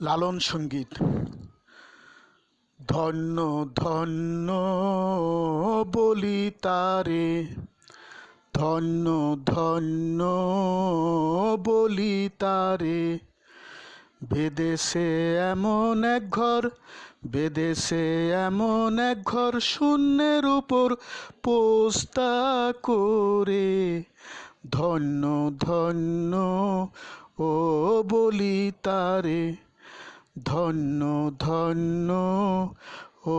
লালন সংগীত। ধন্য ধন্য বলি তারে। ধন্য ধন্য বলি তারে। বেদেশে এমন এক ঘর, বেদেশে এমন এক ঘর শূন্যের উপর পোস্তা করে। ধন্য ধন্য ও বলি তারে। ধন্য ধন্য, ও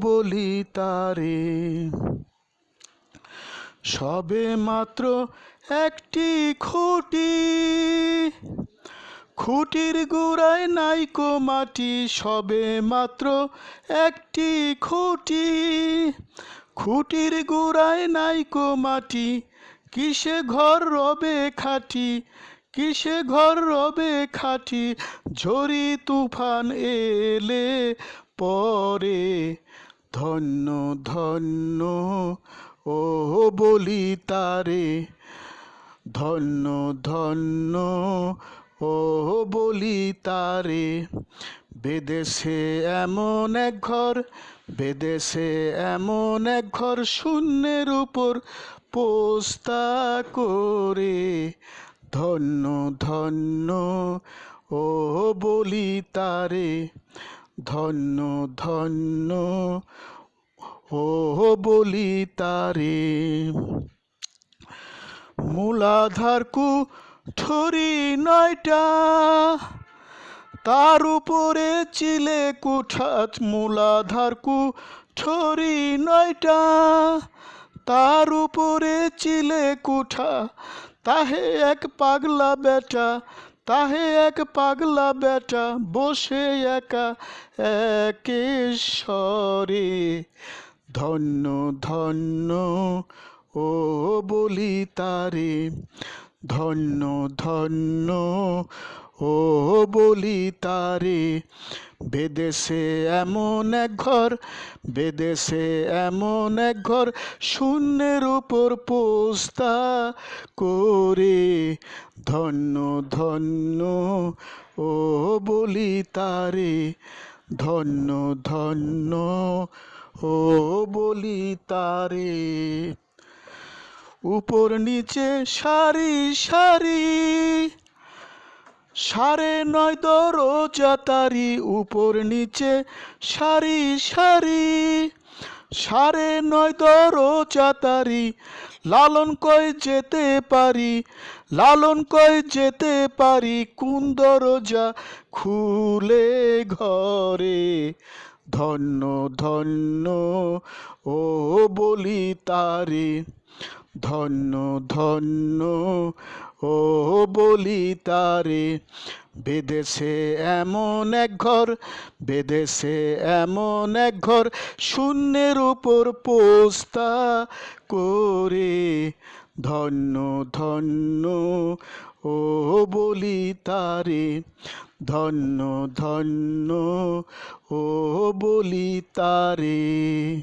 বলি তারে। সবে মাত্র একটি খুঁটি, খুঁটির গোড়ায় নাইকো মাটি। সবে মাত্র একটি খুঁটি, খুঁটির গোড়ায় নাইকো মাটি। কিসে ঘর রবে খাটি? কিসে ঘর রবে খাটি? ঝড়ি তুফান এলে পরে। ধন্য ধন্য, ও বলি তারে। ধন্য ধন্য, ও বলি তারে। বেদেশে এমন এক ঘর, বেদেশে এমন এক ঘর শূন্যের উপর পোস্তা করে। ধন্য ধন্য, ও বলি তারে। ধন্য ধন্য, ও বলি তারে। মূলাধার কু ঠরি নয়টা, তার উপরে চিলে কুঠাত মূলাধার কু ঠরি নয়টা, তার উপরে চিলে কুঠা তাহে এক পাগলা বেটা, তাহে এক পাগলা বেটা, বসে একা একেশ্বরে ধন্য ধন্য, ও বলি তারে। ধন্য ধন্য, ও বলি তারে। বেদেশে এমন এক ঘর, বেদেশে এমন এক ঘর, শূন্যের উপর পোস্তা করে ধন্য ধন্য, ও বলি তারে, ধন্য ধন্য, ও বলি তারে। উপর নিচে সারি সারি সাড়ে নয় দরজাতারি উপর নিচে, সারি সারি। সাড়ে নয় দরজাতারি লালন কয় যেতে পারি, লালন কয় যেতে পারি, কোন দরজা খুলে ঘরে? ধন্য ধন্য, ও বলি তারে ধন্য ধন্য, ও বলি তারে বেদেশে এমন এক ঘর বেদেশে এমন এক ঘর, শূন্যের উপর পোস্তা করে। ধন্য ধন্য, ও বলি তারে, ধন্য ধন্য, ও বলি তারে।